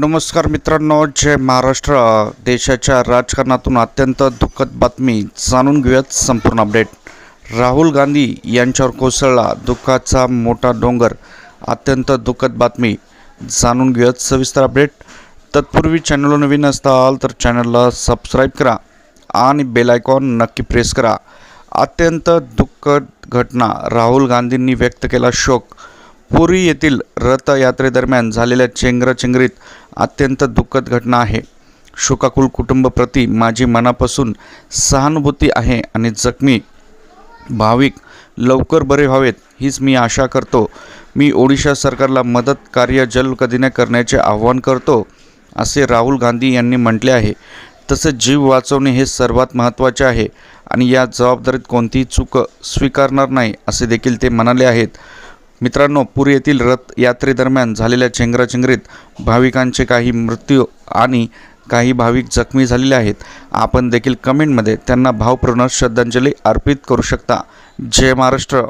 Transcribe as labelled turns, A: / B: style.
A: नमस्कार मित्रांनो जय महाराष्ट्र. देशाच्या राजकारणातून अत्यंत दुःखद बातमी जाणून घेऊयात संपूर्ण अपडेट. राहुल गांधी यांच्यावर कोसळला दुःखाचा मोठा डोंगर. अत्यंत दुःखद बातमी जाणून घेऊयात सविस्तर अपडेट. तत्पूर्वी चॅनलवर नवीन असताल तर चॅनलला सबस्क्राईब करा आणि बेलायकॉन नक्की प्रेस करा. अत्यंत दुःखद घटना राहुल गांधींनी व्यक्त केला शोक. पुरी येथील रथयात्रेदरम्यान झालेल्या चेंगराचेंगरीत अत्यंत दुःखद घटना आहे. शोकाकुल कुटुंबप्रती माझी मनापासून सहानुभूती आहे आणि जखमी भाविक लवकर बरे व्हावेत हीच मी आशा करतो. मी ओडिशा सरकारला मदत कार्य जलगतीने करण्याचे आवाहन करतो असे राहुल गांधी यांनी म्हटले आहे. तसेच जीव वाचवणे हे सर्वात महत्त्वाचे आहे आणि या जबाबदारीत कोणतीही चूक स्वीकारणार नाही असे देखील ते म्हणाले आहेत. मित्रांनो पुरी येथील रथ यात्रेदरम्यान झालेल्या चेंगराचेंगरीत भाविकांचे काही मृत्यू आणि काही भाविक जखमी झालेले आहेत. आपण देखील कमेंटमध्ये त्यांना भावपूर्ण श्रद्धांजली अर्पित करू शकता. जय महाराष्ट्र.